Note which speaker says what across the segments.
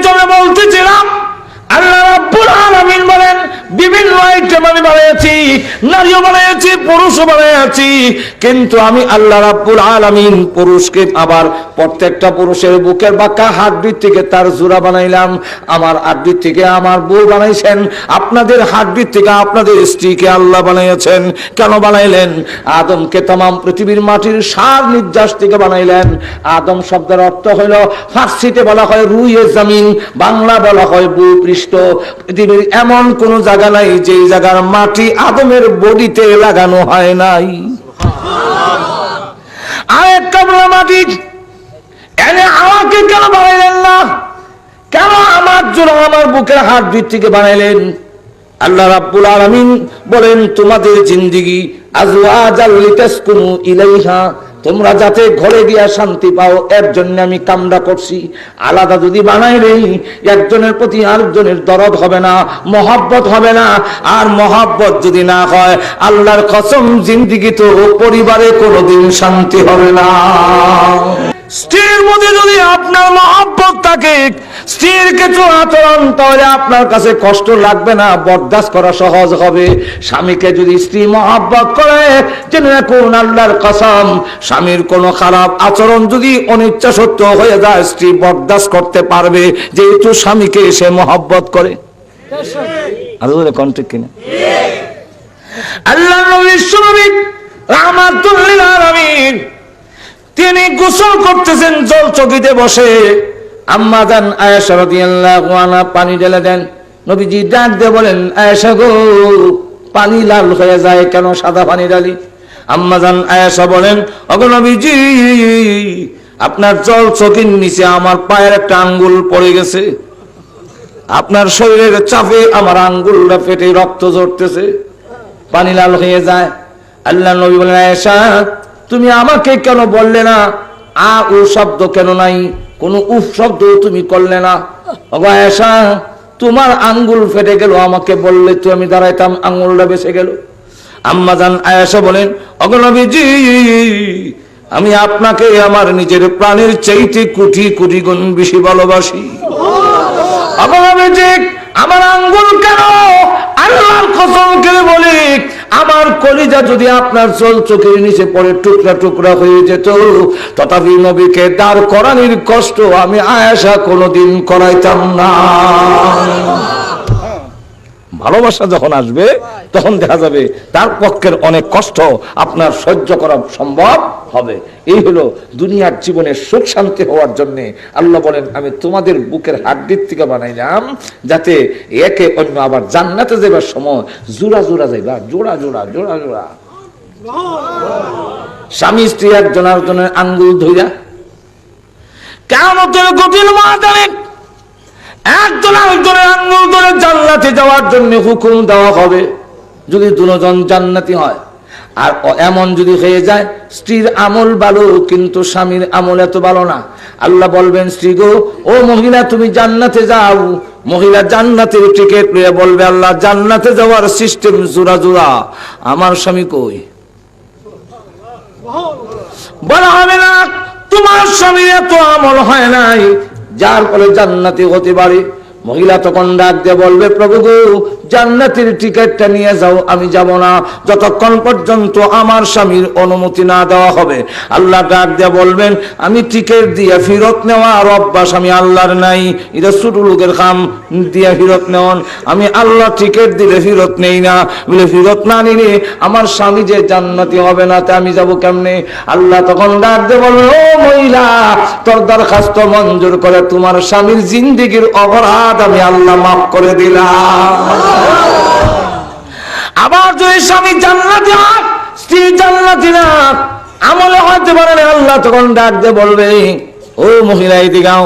Speaker 1: জন্য বলতেছিলাম আল্লাহ রাব্বুল আলামিন বলেন বিভিন্ন আপনাদের হাড্ডির থেকে আপনাদের স্ত্রীকে আল্লাহ কেন বানাইলেন? আদমকে তাম পৃথিবীর মাটির সার নির্যাস থেকে বানাইলেন। আদম শব্দের অর্থ হলো, ফার্সিতে বলা হয় রুইয়ে জামিন, বাংলা বলা হয় ভূপৃষ্ঠ। পৃথিবীর এমন কোন জায়গা নাই যেই জায়গার মাটি আদমের বডিতে লাগানো হয় নাই। মাটি, এনে আমাকে কেন বানাইলেন না? কেন আমার জন্য আমার বুকের হাত থেকে বানাইলেন? আল্লাহ রাব্বুল বলেন, তোমাদের জিন্দিগি আজওয়াজাল লিতাসকুনু ইলাইহা তোমরা যাতে ঘরে গিয়া শান্তি পাও, এর জন্য আমি কামটা করছি। আলাদা যদি বানাই নেই, একজনের প্রতি আরেকজনের দরদ হবে না, মহাব্বত হবে না। আর মহাব্বত যদি না হয়, আল্লাহর কসম, জিন্দিগি তো পরিবারে কোনোদিন শান্তি হবে না। স্ত্রীর মধ্যে যদি আপনার মহাব্বত থাকে স্ত্রীর কিছু আচরণ তাহলে আপনার কাছে কষ্ট লাগবে না, বরদাস্ত করা সহজ হবে। স্বামীকে যদি স্ত্রী মহাব্বত করে, জেনে রাখুন আল্লাহর কসম, স্বামীর কোনো খারাপ আচরণ যদি অনিচ্ছা সত্য হয়ে যায়, স্ত্রী বরদাস্ত করতে পারবে, যেহেতু স্বামীকে সে মহাব্বত করে। আরও কিনা আল্লাহ নবী সুনবী রাহমাতুল্লিল আলামিন, তিনি গোসল করতেছেন জল চকিতে বসে। আম্মা জান আয়েশা রাদিয়াল্লাহু আনহা পানি ঢেলে দেন। নবীজি ডাক দিয়ে বলেন, আয়েশা গো, পানি লাল হয়ে যায় কেন সাদা পানি ডালি আম্মা জান আয়েশা বলেন ওগো নবীজি, আপনার জল চকির নিচে আমার পায়ের একটা আঙ্গুল পড়ে গেছে। আপনার শরীরের চাপে আমার আঙ্গুলটা ফেটে রক্ত ঝরতেছে। পানি লাল হয়ে যায়। আল্লাহ নবী বলেন, আয়েশা, তুমি আমাকে কেন বললে না? আ ও শব্দ কেন নাই? কোন উফ শব্দ তুমি করলে না। আয়েশা তোমার আঙ্গুল ফেটে গেল আমাকে বললে তো আমি দাঁড়াইতাম আঙ্গুলটা বেঁচে গেল। আম্মা জান আয়েশা বলেন অগনবীজি আমি আপনাকে আমার নিজের প্রাণের চাইতে কোটি কোটি গুণ বেশি ভালোবাসি। অগনবীজি আমার আঙ্গুল কেন আল্লাহর কসম করে বলি, আমার কলিজা যদি আপনার চোল চোখের নিচে পড়ে, টুকরা টুকরা হয়ে যেত, তথাপি নবীকে দাঁড় করানির কষ্ট আমি আয়াসা কোনোদিন করাইতাম না। ভালোবাসা যখন আসবে, তখন দেখা যাবে তার পক্ষের অনেক কষ্ট আপনার সহ্য করা সম্ভব হবে। এই হলো দুনিয়ার জীবনে সুখ শান্তি হওয়ার জন্য আল্লাহ বলেন, আমি তোমাদের বুকের হাড্ডির থেকে বানাইলাম যাতে একে অন্য আবার জান্নাতে যাবার সময় জোড়া জোড়া যাইবা, জোড়া জোড়া জোড়া জোড়া। স্বামী, স্ত্রী একজন আরেকজনের আঙ্গুল ধইরা কেমন কঠিন মহাদানে একজন আরেকজনের আঙ্গুল ধরে জান্নাতে যাওয়ার জন্য হুকুম দেওয়া হবে। যদি দুজন জান্নাতি হয়, আর এমন যদি হয়ে যায়, স্ত্রীর আমল ভালো, কিন্তু স্বামীর আমল এত ভালো না। আল্লাহ বলবেন, স্ত্রী গো, ও মহিলা, তুমি জান্নাতে যাও। মহিলা জান্নাতের টিকিট নিয়ে বলবে, আল্লাহ, জান্নাতে যাওয়ার সিস্টেম জোড়া জোড়া। আমার স্বামী কই? বলা হবে না, তোমার স্বামীর এত আমল হয় নাই যার ফলে জান্নাতি হতে পারে মহিলা তখন ডাক দিয়ে বলবে প্রভু গো জান্নাতের টিকিটটা নিয়ে যাও, আমি যাব না। যতক্ষণ পর্যন্ত আমার স্বামীর অনুমতি না দেওয়া হবে। আল্লাহ ডাক দিয়ে বলবেন, আমি টিকিট দিয়ে ফিরত নেওয়া আর অভ্যাস আমি আল্লাহর নাই। এটা ছোট লোকের কাম দিয়ে ফেরত নেওয়ান। আমি আল্লাহ টিকিট দিলে ফিরত নেই না। বলে, ফিরত না নিলে আমার স্বামী যে জান্নাতি হবে না, তা আমি যাব কেমনে? আল্লাহ তখন ডাক দিয়ে বলবে ও মহিলা, তোর দরখাস্ত মঞ্জুর করে তোমার স্বামীর জিন্দিগির অপরাধ আমি আল্লাহ মাফ করে দিলাম। আবার যদি স্বামী জান্নাতি স্ত্রী জান্নাতি আমলে হতে পারে না, আল্লাহ তখন ডাক দিয়ে বলবে, ও মহিলা, এদিকে গাও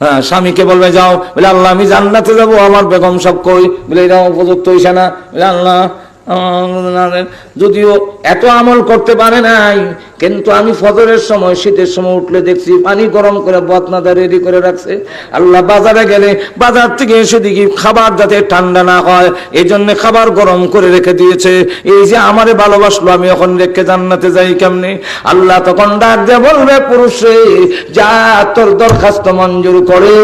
Speaker 1: হ্যাঁ স্বামীকে বলবে, যাও। বলে, আল্লাহ, আমি জান্নাতে যাব, আমার বেগম সব কই? বলে এটা উপযুক্ত হইছে না। বলে, আল্লাহ যদিও এত আমল করতে পারে নাই, কিন্তু আমি ফজরের সময়, শীতের সময় উঠলে দেখছি পানি গরম করে বদনাদা রেডি করে রাখছে। আল্লাহ বাজারে গেলে বাজার থেকে এসে দেখি খাবার যাতে ঠান্ডা না হয় এই জন্য খাবার গরম করে রেখে দিয়েছে। এই যে আমারে ভালোবাসলো, আমি এখন রেখে জান্নাতে যাই কেমনে? আল্লাহ তখন ডাক দিয়ে বলবে, পুরুষে যা তোর দরখাস্ত মঞ্জুর করে,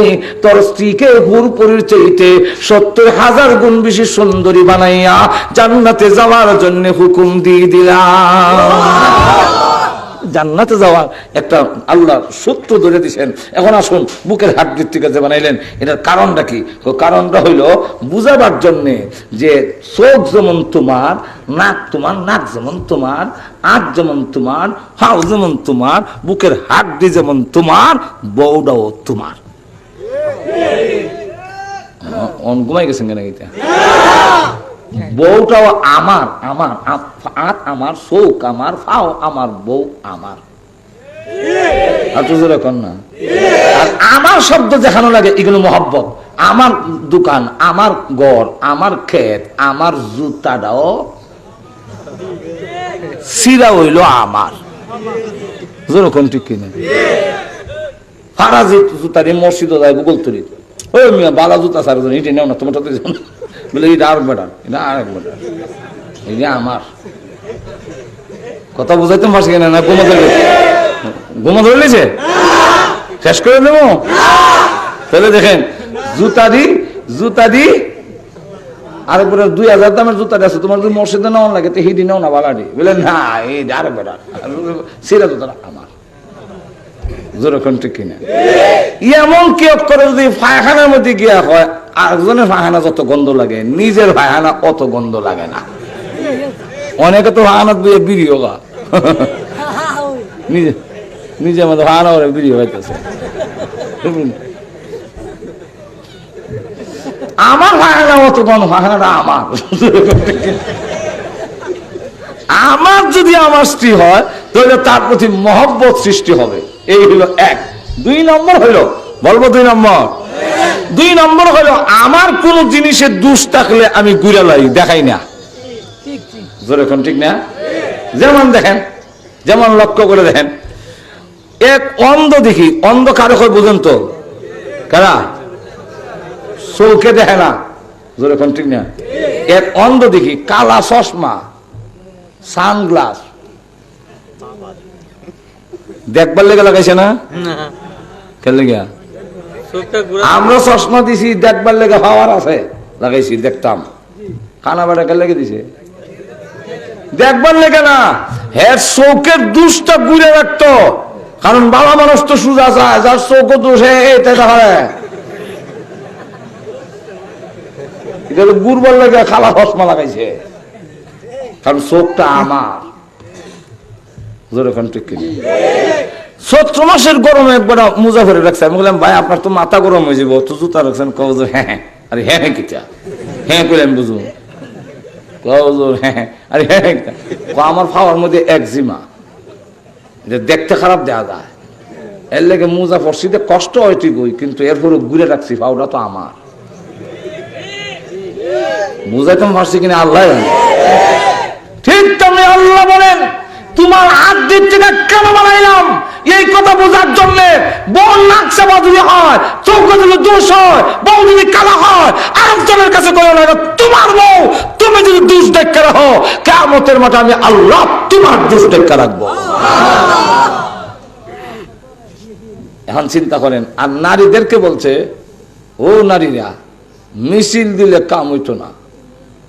Speaker 1: তোর স্ত্রীকে হুরপুরের চাইতে সত্তর হাজার গুণ বেশি সুন্দরী বানাইয়া জান্নাতে যাওয়ার জন্য হুকুম দিয়ে দিলাম। জান্নাতে যাওয়ার একটা আল্লাহ সূত্র ধরে দিছেন। এখন আসুন বুকের হাট থেকে বানাইলেন এটার কারণটা কি? কারণটা হইল বুঝাবার জন্যে যে চোখ যেমন তোমার নাক তোমার নাক যেমন তোমার আঁক যেমন তোমার হাও যেমন তোমার বুকের হাড্ডি যেমন তোমার বউটাও তোমার। অন ঘুমাই গেছেন কেন এটা বউটাও আমার আমার আমার চৌক আমার, ফাও আমার, বউ আমার। আমার শব্দ দেখানো লাগে, এগুলো মহব্বত। আমার দোকান, আমার গড় আমার ক্ষেত, আমার জুতাটাও সিরা হইল আমার। জোরে কোন ঠিক কিনা? ফারাজি মসজিদ গুগল ওই মিয়া বালা জুতা সারা এটা নেও না তোমার। বলে, এটা আর বেটার, এটা আর এক বেটার, এটা আমার। কথা বুঝাইতে পারছি কিনা না ঘুমা ধরে ঘুমা ধরে লিছে শেষ করে দেবো? তাহলে দেখেন, জুতা দি জুতা দি, আর উপরে দুই হাজার দামের জুতা আছে, তোমার যদি মসজিদে নেওয়া লাগে, তো হিডি নেও না, বালাডি। বলে, না, এই আর বেটার সিরা জুতাটা আমার। এমন করে যদি মধ্যে গন্ধ লাগে, নিজের পায়খানা অত গন্ধ লাগে না। অনেকে তো পায়খানা দিয়ে বিড়ি হোগা নিজে নিজে আমাদের পায়খানা করে বিড়ি হইতেছে আমার অত গন্ধ আমার। আমার যদি আমার স্ত্রী হয়, তাহলে তার প্রতি মহব্বত সৃষ্টি হবে। এই হলো এক। দুই নম্বর হইল বলব দুই নম্বর? দুই নম্বর হলো, আমার কোন জিনিসে দুষ থাকলে আমি গুড়ালাই দেখাই না। ঠিক না? যেমন দেখেন, যেমন লক্ষ্য করে দেখেন, এক অন্ধ দেখি, অন্ধ কারও হয় বুঝেন তো? কারা? চৌকে দেখে না। যেরকম ঠিক না? এক অন্ধ দেখি, কালা চশমা, সানগ্লাস দেখবার লেগে লাগাইছে না? কেন লেগে আমরা চশমা দিছি দেখবার লেগে পাওয়ার আছে। লাগাইছি দেখতাম। খানা বাড়া কেন লেগে দিছে? দেখবার লেগে না। হ্যাঁ চৌকের দুষটা ঘুরে রাখতো। কারণ বাবা মানুষ তো সুজা চায় যার চৌক দোষ এটা এটা গুরবার লেগে খালা চশমা লাগাইছে। কারণ চোখটা আমার। মাসের গরমে একবার মোজা ভরে রাখছে। আমি বললাম, ভাই, আপনার তো মাথা গরম হয়ে যাব তো জুতা রাখছেন হ্যাঁ আরে হ্যাঁ হ্যাঁ কিটা হ্যাঁ বুঝব। হ্যাঁ হ্যাঁ আরে হ্যাঁ হ্যাঁ আমার ফাওয়ার মধ্যে একজিমা দেখতে খারাপ দেওয়া যায়। এর লেগে মোজা পড়ছিতে কষ্ট হয় ঠিকই কিন্তু এরপরে ঘুরে রাখছি ফাউটা তো আমার। বুঝাইতে পারছি কিনা, আল্লাহ। ঠিক তেমনি আল্লাহ বলেন তোমার হাত দিক থেকে কেন বানাইলাম? এই কথা বোঝার জন্য নাক চাপা যদি হয় চৌকা যদি দোষ হয়, বউ যদি কালা হয়, আরেকজনের কাছে করে না তোমার বউ, তুমি যদি দোষ দেখতে রাখো কেমতের মাঠে আমি আল্লাহ তোমার দোষ দেখতে রাখব। এখন চিন্তা করেন, আর নারীদেরকে বলছে, ও নারীরা, মিছিল দিলে কাম হইতো না।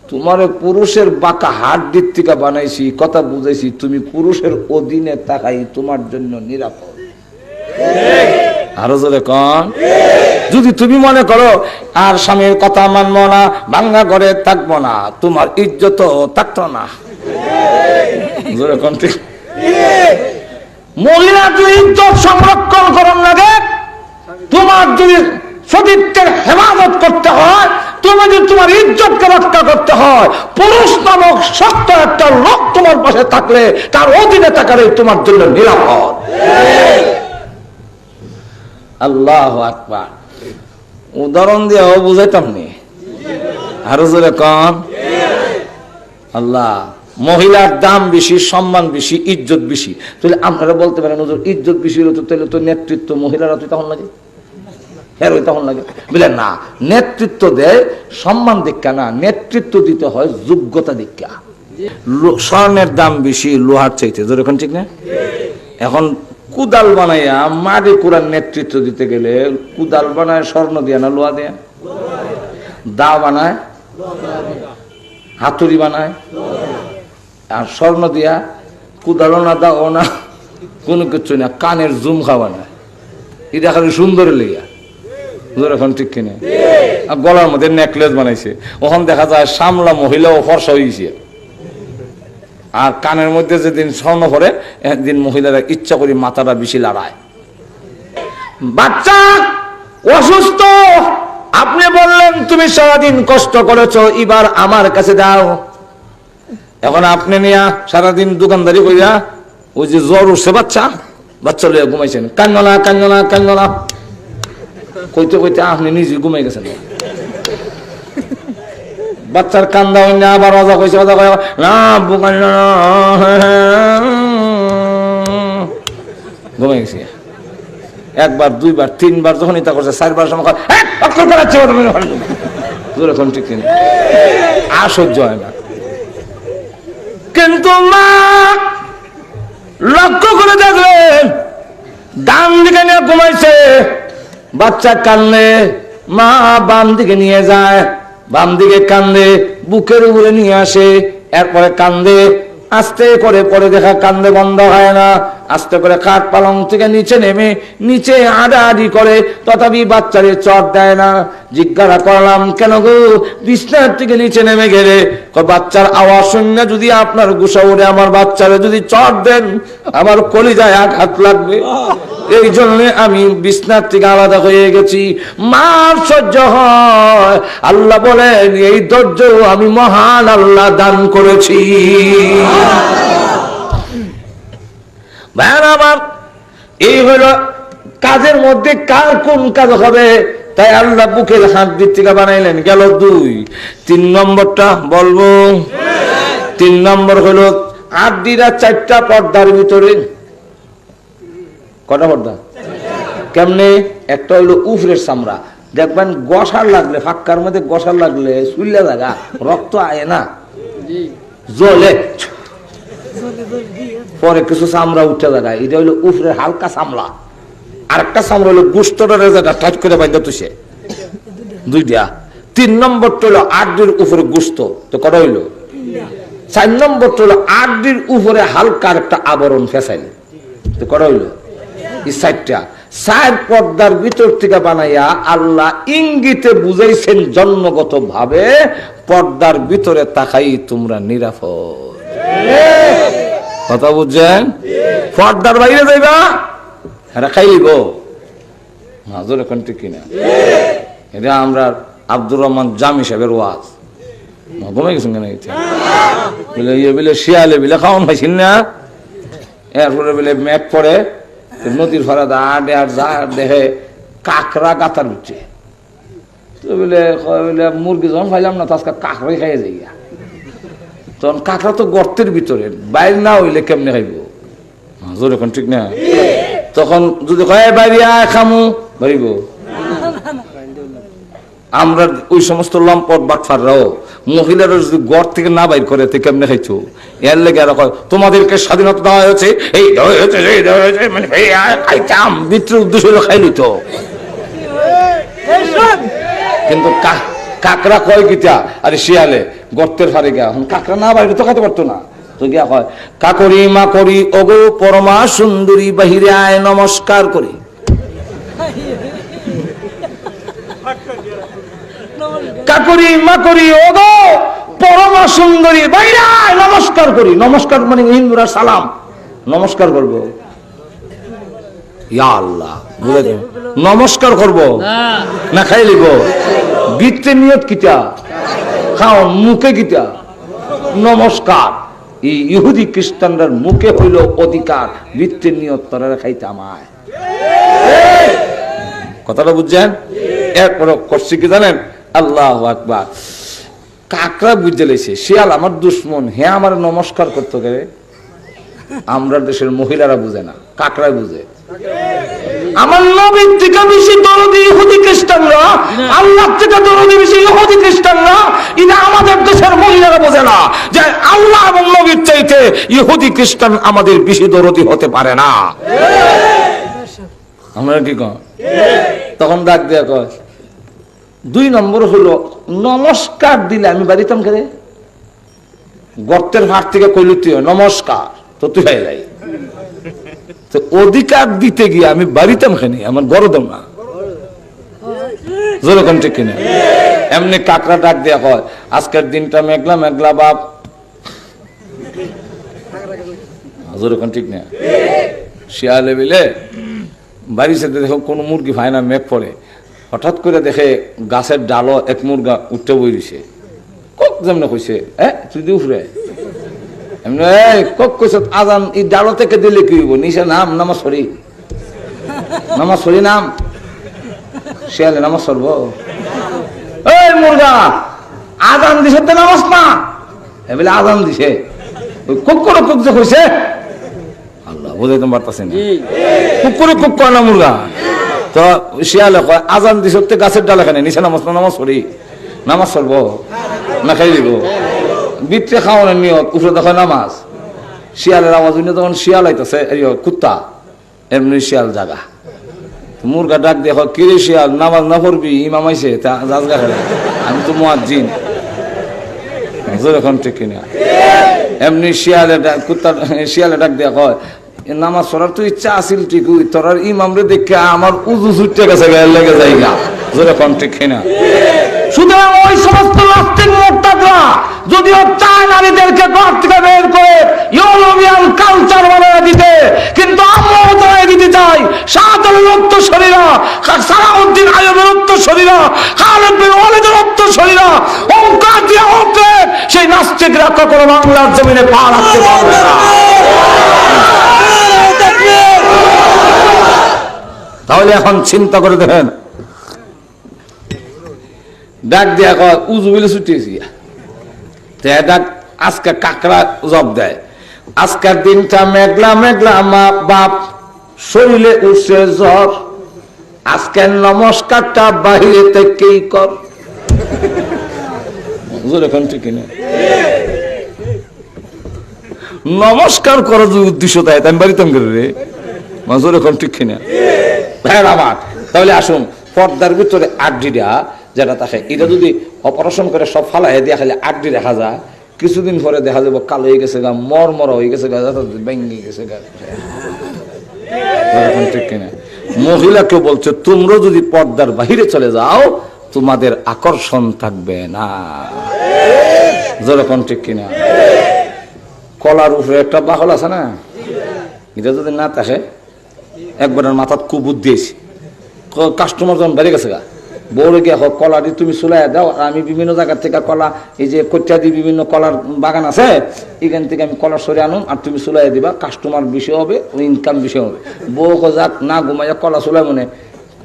Speaker 1: তোমার পুরুষের বাঁকা হাট দিক বানাইছি কথা বুঝাইছি, তুমি পুরুষের অধীনে তাকাই তোমার জন্য নিরাপদ। আরও জোরে কন। যদি তুমি মনে করো, আর স্বামীর কথা মানবো না, ভাঙ্গা ঘরে থাকব না, তোমার ইজ্জত থাকতো না। জোরে কন মহিলা যদি ইজ্জত সংরক্ষণ করার লাগে তোমার যদি সতীত্বের হেফাজত করতে হয় তুমি তোমার ইজ্জতকে রক্ষা করতে হয়। পুরুষ নামক শক্ত একটা লোক তোমার পাশে থাকলে, তার অধীনে থাকালে তোমার জন্য নিরাপদ। আল্লাহ আকবার। উদাহরণ দিয়ে বুঝাইতাম নি? আরও জোরে কম আল্লাহ, মহিলার দাম বেশি, সম্মান বেশি, ইজ্জত বেশি। তাহলে আপনারা বলতে পারেন ইজ্জত বেশি হলো তো, তাহলে তো নেতৃত্ব মহিলারা তো তখন লাগে। হ্যাঁ ওই তখন লাগে। বুঝলেন না, নেতৃত্ব দেয়, সম্মান দীক্ষা না, নেতৃত্ব দিতে হয় যোগ্যতা দীক্ষা। স্বর্ণের দাম বেশি, লোহার চাইতে। যেরকম ঠিক না? এখন কুদাল বানাইয়া মাটি কুড়ার নেতৃত্ব দিতে গেলে, কুদাল বানায়, স্বর্ণ দিয়ে না, লোহা দিয়ে? দা বানায়, হাতুড়ি বানায়, আর স্বর্ণ দিয়া কুদালো না, দাও না, কোনো কিছু না, কানের জুম খাওয়া না এটা খালি সুন্দর লেগা এখন ঠিক আর গলার মধ্যে নেকলেস বানাইছে। ওখান দেখা যায় সামলা ফর্সা হয়েছে আর কানের মধ্যে যেদিন স্বর্ণ পরে, একদিন মহিলারা ইচ্ছা করি মাথাটা বেশি লড়ায়। বাচ্চা, অসুস্থ, আপনি বললেন তুমি সারাদিন কষ্ট করেছ, এবার আমার কাছে দাও। এখন আপনি নিয়া সারাদিন দোকানদারি কইরা, ওই যে জ্বর উঠছে বাচ্চা বাচ্চা লইয়া ঘুমাইছেন। কান্দনা কান্দনা কান্দনা কইতে কইতে আপনি নিজে ঘুমাই গেছেন। বাচ্চার কান্দা হইনি আবার অজা কইছে অজা কই না বুকান ঘুমাই গেছি। একবার, দুইবার, তিনবার যখন এটা করছে, চারবার সময় অক্ষর করাচ্ছে ওটা মেরে ফেলো।" তোর এখন ঠিক কিনা আর সহ্য হয় না। কিন্তু মা লক্ষ্য করে দেখলেন ডান দিকে নিয়ে ঘুমাইছে বাচ্চা কান্দে মা বাম দিকে নিয়ে যায়, বাম দিকে কান্দে বুকের উপরে নিয়ে আসে, এরপরে কান্দে আস্তে করে পরে দেখা কান্দে বন্ধ হয় না। আস্তে করে কাঠ পালং থেকে নিচে নেমে নিচে আড়াআড়ি করে। তথাপি বাচ্চারে চট দেয় না। জিজ্ঞাসা করলাম, কেন গো? বিছনার থেকে নিচে নেমে গেলে? বাচ্চার আওয়াজ শুনে যদি আপনার গুসা উড়ে আমার বাচ্চারে যদি চট দেন, আমার কলিজায় আঘাত লাগবে। এই জন্য আমি বিছনার থেকে আলাদা হয়ে গেছি। মার সহ্য হয়। আল্লাহ বলেন, এই ধৈর্য আমি মহান আল্লাহ দান করেছি। ভাইয়ার আমার এই হলো কাজের মধ্যে কার কোন কাজ হবে? তাই আল্লাহ বুকের হাত দিক বানাইলেন গেল দুই। তিন নম্বরটা বলব। তিন নম্বর হলো আট দিরা চারটা পর্দার ভিতরে। কটা পর্দা? কেমনে? একটা হইল উফরের চামড়া। দেখবেন গসার লাগলে ফাক্কার মধ্যে গসার লাগলে সুইলা লাগা রক্ত আয় না। জলে পরে কিছু চামড়া উঠে জায়গায় এটা হইল উফরের হালকা চামড়া। আরেকটা চামড়া হইল গুস্তটা রেজাটা টাইট করে বাইন্দা তুসে দুইটা। তিন নম্বরটা হইল আটটির উপরে গুস্ত। তো কটা হইল? চার নম্বরটা হলো আটটির উপরে হালকা একটা আবরণ ফেসাইল। তো কটা হইল? এই চারটা। চার পর্দার ভিতর থেকে বানাইয়া আল্লাহ ইঙ্গিতে বুঝাইছেন জন্মগত ভাবে পর্দার ভিতরে তাকাই তোমরা নিরাপদ। কথা বুঝছেন? পর্দার বাইরে যাইবা? হ্যাঁ খাইলিব হাজর এখন ঠিক কিনা? এটা আমরা আব্দুর রহমান জাম হিসাবের ওয়াজ। ঘুমাই গেছেন কেন বলে ইয়ে বলে, শিয়ালে বিলে, খাওয়ান পাইছেন না? এরপরে বলে ম্যাপ পরে নদীর ফারা দা আডে আর যা দেখে কাকড়া গাতার উঠছে তো বলে বলে, মুরগি যখন খাইলাম না, তো আজকে কাকড়াই খাইয়ে যাই তখন কাকড়া তো গর্তের ভিতরে, বাইরে না হইলে কেমনে খাইব জোর এখন ঠিক না? তখন যদি কয় বাইরে আয়, খামু বাড়িব আমরা ওই সমস্ত লম্পট বাটফাররাও মহিলারা যদি গড় থেকে না বাইর করে, তে কেমনে খাইছো? এর লেগে আর কয়, তোমাদেরকে স্বাধীনতা দেওয়া হয়েছে, এই মানে খাইতাম ভিতরে উদ্দেশ্য হলো খাইলি তো। কিন্তু কাকড়া কয় গীতা? আরে শিয়ালে গর্তের ফারে গিয়া। এখন কাকড়া না বাইরে তো খাইতে পারতো না। তো গিয়া কয় কাকরি মা করি ওগো পরমা সুন্দরী বাহিরে আয় নমস্কার করি। কাকরি মাকরি ওগো পরমা সুন্দরী বাইরে আয়, নমস্কার করি। নমস্কার মানে হিন্দুরা সালাম। নমস্কার করব। ইয়া আল্লাহ। নমস্কার করব। না। খাই লিব। বৃত্তে নিয়ত কিতা? খাও মুখে কিতা? নমস্কার। ইহুদি খ্রিস্টানরার মুখে হইল অধিকার। বৃত্তের নিয়ত তারা খাইতে আমায়। কথাটা বুঝছেন? এরপর করছি কি জানেন? আল্লাহ আকবার। কাকরা বুঝতে লেছে, শিয়াল আমার দুশ্মন, হে আমার নমস্কার করতে গেলে? আমরা দেশের মহিলারা বুঝে না কাকরা বুঝে। আমার নবীর থেকে বেশি দরদি ইহুদি খ্রিস্টানরা আল্লাহ থেকে দরদি বেশি ইহুদি খ্রিস্টানরা এটা আমাদের দেশের মহিলারা বোঝে না যে আল্লাহ এবং নবীর চাইতে ইহুদি খ্রিস্টান আমাদের বেশি দরদি হতে পারে না। আমরা কি কম? তখন ডাক দেয়া কয় দুই নম্বর হলো নমস্কার দিলে আমি বাড়িতাম কেন? গর্তের ভাট থেকে কইলি তুই নমস্কার। তো তুই হয়ে যাই তো অধিকার দিতে গিয়ে আমি বাড়িতাম খানি আমার গরদম না। যেরকম ঠিক কিনা? এমনি কাকড়া ডাক দেয়া হয়। আজকের দিনটা মেঘলা মেঘলা বাপ। ঠিক না? শিয়ালে বিলে বাড়ির সাথে দেখো কোনো মুরগি ভাই না, মেঘ পড়ে। হঠাৎ করে দেখে গাছের ডালও এক মুরগা উঠতে বই দিছে যেমন কইছে এ তুই উফরে। এমনি এই কক কইছ আজান এই ডালো থেকে দিলে কি হইব? নিশা নাম নামাজ সরি নামাজ সরি নাম? শিয়ালে নামাজ সরব এই মুরগা আজান দিছে তো নামাজ না? এবেলে আজান দিছে। ওই কক করে কক যে কইছে আল্লাহ বোঝাইতে পারতাছে না। কুকুরে কুক কয় না মুরগা তো শিয়ালে কয় আজান দিছ তো গাছের ডাল এখানে নিচে নামাজ না নামাজ পড়ি নামাজ পড়ব না খাই দিব। বিত্রে খাওয়ানোর নিয়ত উপরে দেখো নামাজ। শিয়ালের আওয়াজ উনি তখন শিয়াল আইতেছে কুত্তা, এমনি শিয়াল জাগা। মুরগা ডাক দেখো কিরে শিয়াল, নামাজ না পড়বি? ইমাম আইসে তা আমি তো মুয়াজ্জিন। এখন ঠিক কিনা। এমনি শিয়ালে কুত্তা, শিয়ালে ডাক দেওয়া এ নামাজ পড়ার তো ইচ্ছা আছিল ঠিক তোর আর ইমামরে দেখে আমার উজু ছুটতে গেছে গায়ে লেগে ঠিক কিনা? সুতরাং ওই সমস্ত যদিও চায় নারীদেরকে ঘর থেকে বের করে, ইউরোপিয়ান কালচার দিতে, কিন্তু আমরাও বানিয়ে দিতে চাই শাহজালালের সালাউদ্দিন আয়বের উত্তরসরীরা খালেদ বিন উঠলে সেই নাস্তিকরা কখনো বাংলার জমিনে পা রাখতে পারবে না। তাহলে এখন চিন্তা করে দেখেন। ডাক দিয়া কয়, উজু বলে ছুটিয়েছি ডাক, আজকে কাকড়া জব দেয়। আজকের দিনটা মেঘলা মেঘলা, মা বাপ, শরীরে উঠছে জ্বর। আজকের নমস্কারটা বাহিরে থেকেই কর। নমস্কার করার উদ্দেশ্য তাই আমি বাড়িতাম করে রে। মাজুর এখন ঠিক কিনা? হ্যাঁ আমার তাহলে আসুন, পর্দার ভিতরে আড্ডিটা যেটা থাকে এটা যদি অপারেশন করে সব ফালাই দিয়া খালি আড্ডি দেখা যায়, কিছুদিন পরে দেখা যাব কালো হয়ে গেছে গা মর মর হয়ে গেছে গা ভেঙে গেছে গা। ঠিক কিনা? মহিলাকে বলছে, তোমরা যদি পর্দার বাহিরে চলে যাও, তোমাদের আকর্ষণ থাকবে না। যেরকম ঠিক কিনা? কলার উপরে একটা বাহল আছে না? এটা যদি না থাকে একবারের মাথাত কুবুদ দিয়েছি কাস্টমার যখন বেড়ে গেছে গা। বউরে গিয়ে হোক কলা দিয়ে তুমি চুলাই দাও আমি বিভিন্ন জায়গা থেকে কলা, এই যে দিয়ে বিভিন্ন কলার বাগান আছে, এখান থেকে আমি কলা সরে আনুন আর তুমি চুলাই দিবা কাস্টমার বেশি হবে ইনকাম বেশি হবে। বউ যাক, না ঘুমাইয়া কলা চুলাই মনে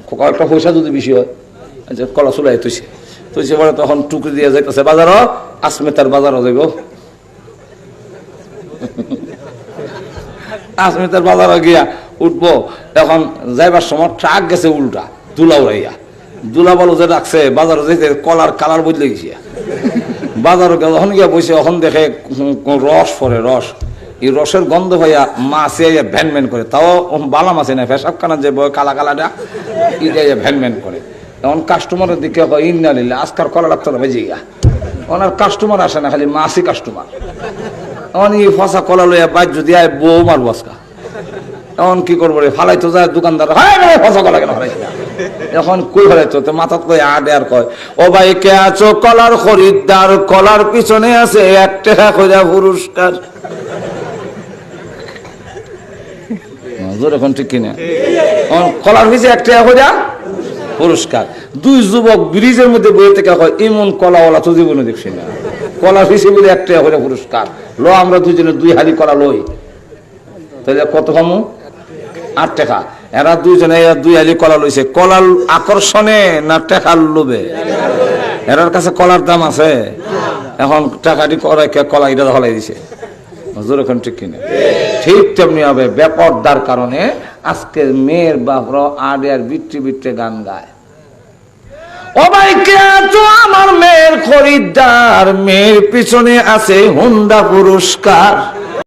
Speaker 1: কয়েকটা পয়সা যদি বেশি হয় আচ্ছা কলা চুলাই তুইছে তুইছে বলে তখন টুকরি দিয়ে যাইতেছে বাজারও আসমেতার বাজারও যাইব। আসমিতার বাজারে গিয়া উঠবো এখন যাইবার সময় ট্রাক গেছে উল্টা, দুলা উড়াইয়া। দুলা বলো যে রাখছে বাজারে যেতে কলার কালার বদলে গেছে। বাজারে গেল যখন গিয়া বসে এখন দেখে রস পরে, রস। এই রসের গন্ধ হইয়া মাছে ভ্যান ভ্যান করে। তাও বালা মাছে না ফেসাব কানা যে বয় কালা কালাটা এটা ভ্যান ভ্যান করে। এখন কাস্টমারের দিকে হয় নিলে, আজকার কলা রাখতে হবে জিগা ওনার কাস্টমার আসে না, খালি মাসি কাস্টমার এখন এই ফসা কলা লইয়া বাদ যদি আয় বউ মারবো আজকা। এখন কি করব রে? ফালাই তো যায় দোকানদার। ফসা কেন এখন কই ফেলাইতো তো? মাথাত কই আডে আর কয়, ও ভাই, কে আছো? কলার খরিদ্দার, কলার পিছনে আছে, এক টাকা কইরা পুরস্কার। এখন ঠিক কিনা? কলার পিছে এক টাকা কইরা পুরস্কার। দুই যুবক ব্রিজের মধ্যে বইয়ে থেকে হয় এমন কলাওয়ালা তো জীবনে দেখছি না। কলা বলে একটা হলে পুরস্কার। ল, আমরা দুজনে দুই হালি কলা লই। তাহলে কত কমু আট এরা দুইজনে এরা দুই আলি কলা লইছে। কলার আকর্ষণে না লোভে? এরার কাছে কলার দাম আছে। এখন টাকাটি কলা এটা দিছে। এখন ঠিক কিনা? ঠিক তেমনি হবে বেপরদার কারণে আজকে মেয়ের বাপর আড়ে আর বিট্রি বিট্রে গান গায়। ও ভাই, কে আছো আমার মেয়ের খরিদ্দার? মেয়ের পিছনে আছে হুন্ডা পুরস্কার।